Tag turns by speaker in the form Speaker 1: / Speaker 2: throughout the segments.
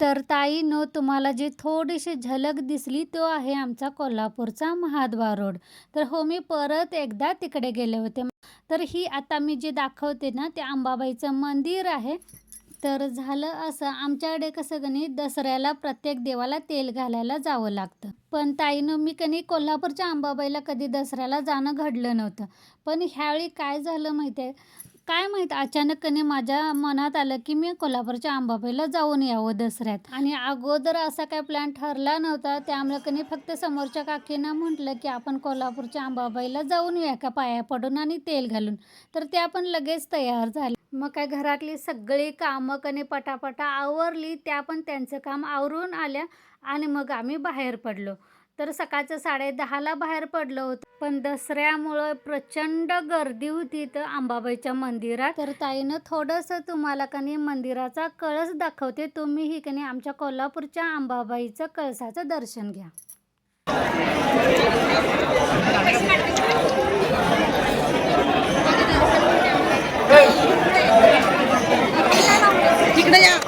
Speaker 1: तर ताईनो तुम्हाला जी थोडीशी झलक दिसली तो आहे आमचा कोल्हापूरचा महाद्वार रोड. तर हो मी परत एकदा तिकडे गेले होते. तर ही आता मी जे दाखवते ना ते अंबाबाईचं मंदिर आहे. तर झालं असं आमच्याकडे कसं कणी दसऱ्याला प्रत्येक देवाला तेल घालायला जावं लागतं. पण ताईनं मी कणी कोल्हापूरच्या अंबाबाईला कधी दसऱ्याला जाणं घडलं नव्हतं. पण ह्यावेळी काय झालं माहिती आहे? काय माहीत अचानक माझ्या मनात आलं की मी कोल्हापूरच्या आंबाबाईला जाऊन यावं दसऱ्यात. आणि अगोदर असा काय प्लॅन ठरला नव्हता त्यामुळे कधी फक्त समोरच्या काकीनं म्हटलं की आपण कोल्हापूरच्या अंबाबाईला जाऊन येऊया का पाया पडून आणि तेल घालून. तर ते आपण लगेच तयार झाले मग काय घरातली सगळी कामं कणी पटापटा आवरली त्या पण त्यांचं काम आवरून आल्या आणि मग आम्ही बाहेर पडलो. तर सकाळचं साडे दहाला बाहेर पडलं होतं. पण दसऱ्यामुळं प्रचंड गर्दी होती तर अंबाबाईच्या मंदिरात. तर ताईनं थोडंसं तुम्हाला कनी मंदिराचा कळस दाखवते. तुम्हीही कनी आमच्या कोल्हापूरच्या अंबाबाईचं कळसाचं दर्शन घ्या
Speaker 2: तिकडे या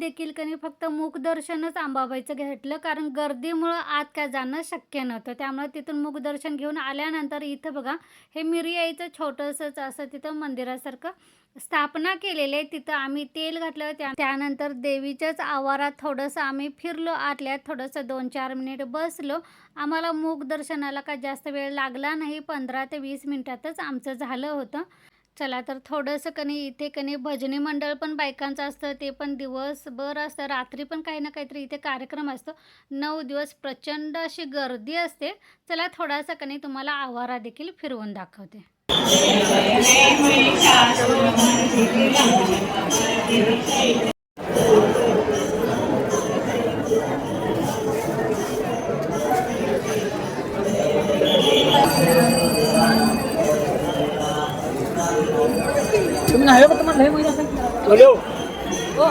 Speaker 1: मी देखील कनी फक्त मुखदर्शनच अंबाबाईचं घेतलं कारण गर्दीमुळं आत काय जाणं शक्य नव्हतं. त्यामुळे तिथून मुखदर्शन घेऊन आल्यानंतर इथं बघा हे मिरयाईचं छोटंसंच असं तिथं मंदिरासारखं स्थापना केलेली आहे. तिथं आम्ही तेल घातलं त्या त्यानंतर देवीच्याच आवारात थोडंसं आम्ही फिरलो आतल्यात थोडंसं दोन चार मिनिट बसलो. आम्हाला मूक दर्शनाला काय जास्त वेळ लागला नाही पंधरा ते वीस मिनिटातच आमचं झालं होतं. चला तर थोडंसं कनी इथे कनी भजनी मंडळ पण बायकांचं असतं ते पण दिवसभर असतं रात्री पण काही ना काहीतरी इथे कार्यक्रम असतो. नऊ दिवस प्रचंड अशी गर्दी असते. चला थोडासा कनी तुम्हाला आवारा देखील फिरवून दाखवते.
Speaker 2: तुम्ही नाही फक्त म्हणलं हे महिना हो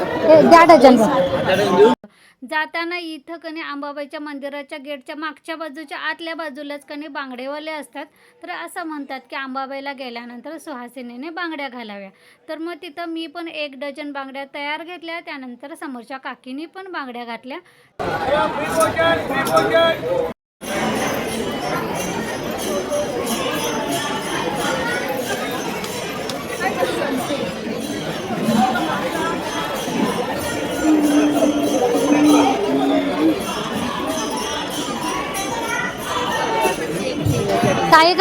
Speaker 1: द्या डझन जाताना इथं कणी अंबाबाईच्या मंदिराच्या गेटच्या मागच्या बाजूच्या आतल्या बाजूलाच कणी बांगडेवाले असतात. तर असं म्हणतात की अंबाबाईला गेल्यानंतर सुहासिनीने बांगड्या घालाव्या. तर मग तिथं मी पण एक डझन बांगड्या तयार घेतल्या. त्यानंतर समोरच्या काकीनी पण बांगड्या घातल्या.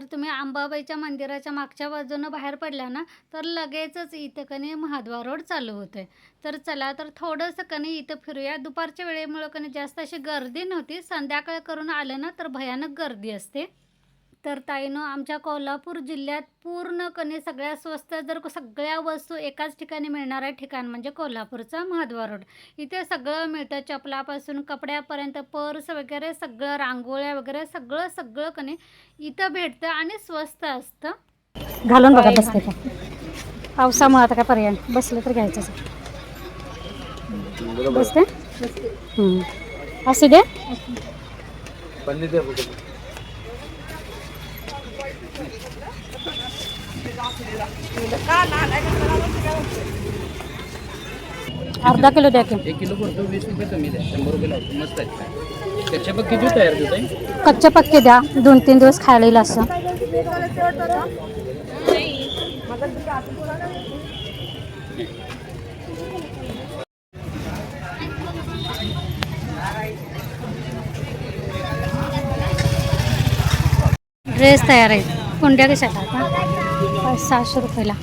Speaker 1: तर तुम्ही अंबाबाईच्या मंदिराच्या मागच्या बाजूनं बाहेर पडल्या ना तर लगेचच इथं कनी महाद्वार रोड चालू होतोय. तर चला तर थोडंसं कणी इथं फिरूया. दुपारच्या वेळेमुळं कनी जास्त अशी गर्दी नव्हती. संध्याकाळ करून आलं ना तर भयानक गर्दी असते. तर ताईनं आमच्या कोल्हापूर जिल्ह्यात पूर्ण कनी सगळ्या स्वस्त जर सगळ्या वस्तू एकाच ठिकाणी मिळणारं ठिकाण म्हणजे कोल्हापूरचा महाद्वार रोड. इथे सगळं मिळतं चपलापासून कपड्यापर्यंत पर्स वगैरे सगळं रांगोळ्या वगैरे सगळं सगळं कनी इथं भेटतं आणि स्वस्त असतं. घालून बघा बसते का? पावसामुळे आता काय पर्याय. बसलं तर घ्यायचंच बसते. असू दे. अर्धा किलो द्या की.
Speaker 2: एक किलो करतो वीस रुपये कमी द्या. शंभर रुपये लावतो. मस्त आहे. त्याच्या बघ किती तयार होत आहे
Speaker 1: कच्चे पक्के द्या. दोन तीन दिवस खायला येईल असं. ड्रेस तयार आहेत कोणत्या आता पाच सहाशे रुपयाला.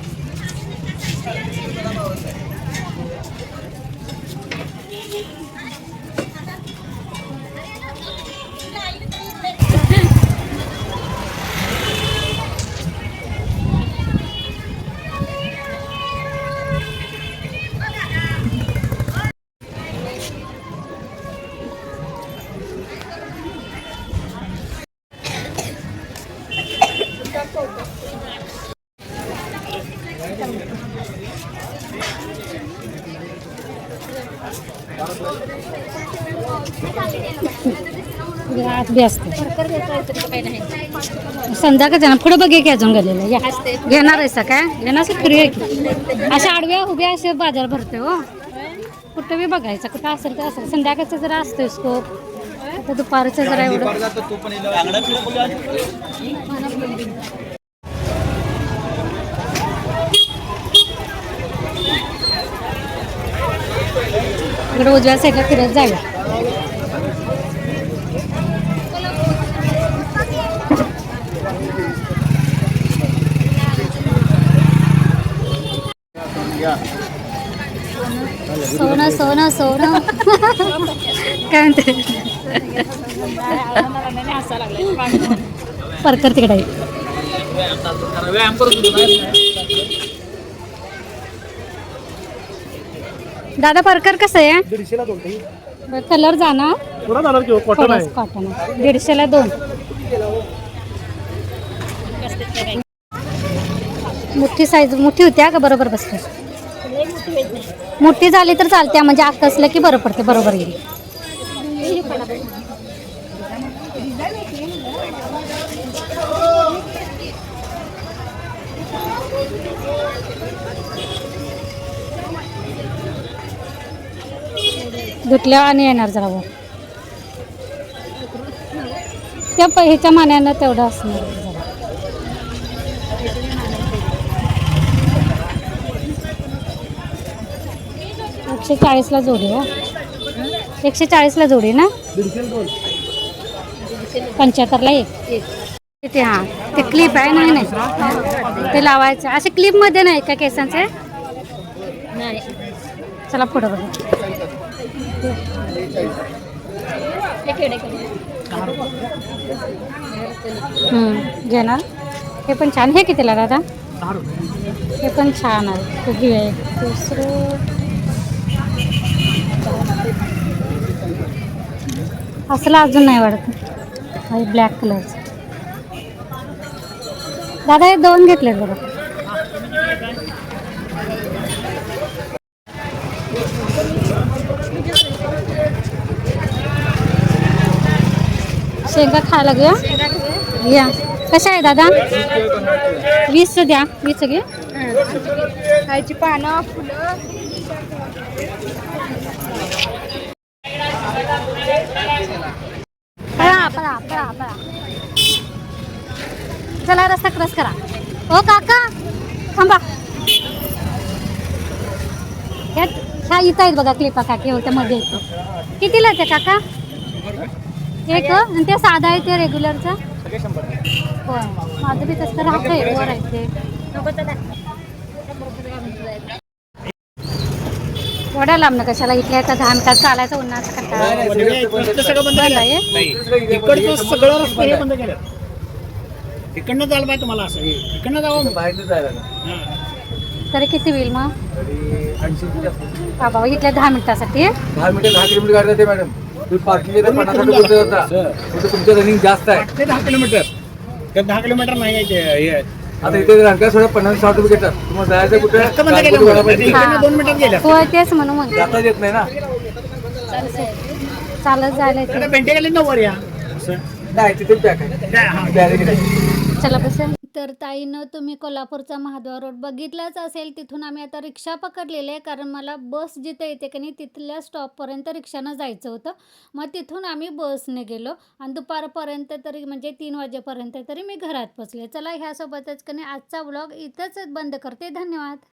Speaker 1: आत बी असते ना पुढे बघे की अजून गेलेलं. या. घेणार आहे काय घेणार फ्री आहे की. अशा आडव्या उभ्या असे बाजार भरते हो. कुठं बी बघायचं कुठं असेल तर असेल. संध्याकाळचं जरा असतोय स्कोप आता दुपारचं जरा एवढं. इकडे उजव्या साईडला फिरत जाऊया सोनं सोनं सोनं. काय म्हणते? परकर तिकडे. आहे.
Speaker 2: व्यायाम करत होतो ना.
Speaker 1: दादा परकर कसं आहे?
Speaker 2: दीडशेला दोन. ताई.
Speaker 1: कलर जाणार
Speaker 2: पुन्हा झालं की कॉटन आहे?
Speaker 1: कॉटन दीडशेला दोन. मोठी साईज मोठी होत्या का बरोबर बसते मोठी झाली तर चालते म्हणजे आकसलं की बरं पडते बरोबर येईल. धुतल्या आणि येणार जरा वर त्या प- ह्याच्या मान्यानं तेवढं असणार जरा. एकशे चाळीसला जोडी हो. एकशे चाळीसला जोडी ना? पंच्याहत्तरला एक. ते हां ते क्लिप आहे नाही नाही. ते लावायचं. असे क्लिपमध्ये नाही का केसांचे? नाही. चला पुढं बघा. घेणार हे पण छान. हे कितीला दादा? हे पण छान आहे. खूप आहे दुसरं. असला अजून नाही वाटत ब्लॅक कलरचं दादा हे दोन घेतले बघा. शेंगा खायला घेऊया. या. कशा आहे दादा? वीस द्या. वीस घे.
Speaker 3: खायची पानं फुलं.
Speaker 1: पळा पळा पळा पळा. चला रस्ता क्रॉस करा. ओ काका. थांबा. ह्या इथं आहेत बघा क्लिपा काकी होत्या मध्ये येतो. कितीला ते काका? एक आणि ते साधा आहे ते रेग्युलरचं होय. माझं बी तसं राहतंय वर आहे ते. एवढ्या लांब कशाला इथल्या इथं धान का चालायचं उन्हाचा कंटाळा
Speaker 2: सगळं बंद
Speaker 1: बंद
Speaker 2: केलं.
Speaker 1: आहे
Speaker 2: इकडचं सगळं रस्ते हे बंद केलं. इकडनं जायला पाहिजे तुम्हाला असं इकडनं जावं
Speaker 4: बाहेर जायला
Speaker 2: हां.
Speaker 1: तरी किती होईल मग. बाबा इथल्या दहा मिनिटासाठी
Speaker 4: दहा मिनिटं दहा किलोमीटर गाडी जाते मॅडम. तुम्ही कुठे तुमचं रनिंग जास्त आहे.
Speaker 2: आठ ते दहा किलोमीटर. दहा किलोमीटर नाही आहे ते हे आहे.
Speaker 4: आता इथे रंगा सोडा पन्नास साठ रुपये घेतात. तुम्हाला जायचं कुठे?
Speaker 2: रस्ता बंद केलं
Speaker 4: गाडीमध्ये
Speaker 2: म्हणून.
Speaker 4: वळा पाहिजे.
Speaker 2: इकडनं दोन मिनिटात गेल्या.
Speaker 1: होय तेच म्हणून म्हणते
Speaker 4: जाताच येत नाही ना?
Speaker 1: चालत जायला येते.
Speaker 2: पेंटे गेले ना वर या. असं
Speaker 4: नाही तिथे पॅक आहे.
Speaker 2: काय, हां.
Speaker 4: बॅरेज आहे.
Speaker 1: चला बस. तर ताईनं तुम्ही कोल्हापूरचा महाद्वार रोड बघितलाच असेल. तिथून आम्ही आता रिक्षा पकडलेली आहे. कारण मला बस जिथे येते की नाही तिथल्या स्टॉपपर्यंत रिक्षानं जायचं होतं. मग तिथून आम्ही बसने गेलो. आणि दुपारपर्यंत तरी म्हणजे तीन वाजेपर्यंत तरी मी घरात पोचले चला ह्यासोबतच की नाही आजचा व्लॉग इथंच बंद करते. धन्यवाद.